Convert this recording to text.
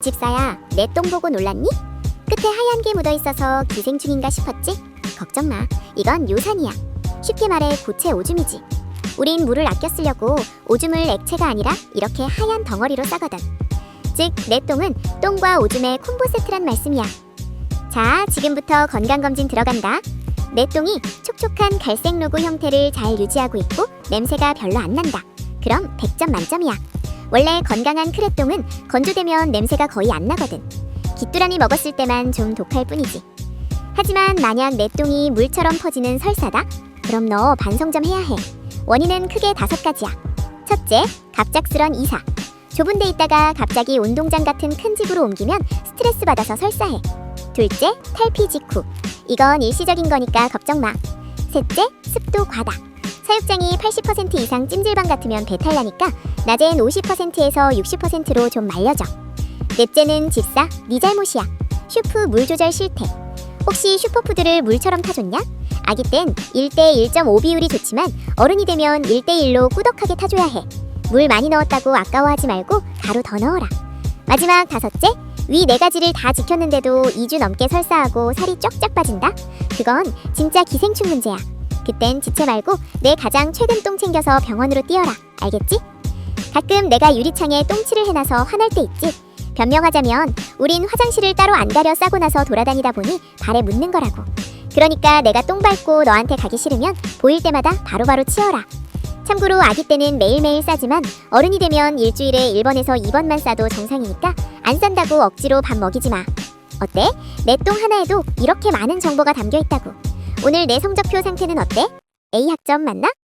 집사야, 내 똥 보고 놀랐니? 끝에 하얀 게 묻어 있어서 기생충인가 싶었지? 걱정 마. 이건 요산이야. 쉽게 말해 고체 오줌이지. 우린 물을 아껴 쓰려고 오줌을 액체가 아니라 이렇게 하얀 덩어리로 싸거든. 즉, 내 똥은 똥과 오줌의 콤보 세트란 말씀이야. 자, 지금부터 건강검진 들어간다. 내 똥이 촉촉한 갈색 로고 형태를 잘 유지하고 있고 냄새가 별로 안 난다. 그럼 100점 만점이야. 원래 건강한 크레똥은 건조되면 냄새가 거의 안 나거든. 귀뚜라미 먹었을 때만 좀 독할 뿐이지. 하지만 만약 내 똥이 물처럼 퍼지는 설사다? 그럼 너 반성 좀 해야 해. 원인은 크게 다섯 가지야. 첫째, 갑작스런 이사. 좁은 데 있다가 갑자기 운동장 같은 큰 집으로 옮기면 스트레스 받아서 설사해. 둘째, 탈피 직후. 이건 일시적인 거니까 걱정 마. 셋째, 습도 과다. 사육장이 80% 이상 찜질방 같으면 배탈 나니까 낮엔 50%에서 60%로 좀 말려줘. 넷째는 집사, 네 잘못이야. 슈프 물 조절 실태. 혹시 슈퍼푸드를 물처럼 타줬냐? 아기 땐 1대 1.5 비율이 좋지만 어른이 되면 1대 1로 꾸덕하게 타줘야 해. 물 많이 넣었다고 아까워하지 말고 가루 더 넣어라. 마지막 다섯째, 위 네 가지를 다 지켰는데도 2주 넘게 설사하고 살이 쫙쫙 빠진다? 그건 진짜 기생충 문제야. 그땐 지체 말고 내 가장 최근 똥 챙겨서 병원으로 뛰어라. 알겠지? 가끔 내가 유리창에 똥칠을 해놔서 화날 때 있지. 변명하자면 우린 화장실을 따로 안 가려 싸고 나서 돌아다니다 보니 발에 묻는 거라고. 그러니까 내가 똥 밟고 너한테 가기 싫으면 보일 때마다 바로바로 치워라. 참고로 아기 때는 매일매일 싸지만 어른이 되면 일주일에 1번에서 2번만 싸도 정상이니까 안 싼다고 억지로 밥 먹이지 마. 어때? 내 똥 하나에도 이렇게 많은 정보가 담겨 있다고. 오늘 내 성적표 상태는 어때? A 학점 맞나?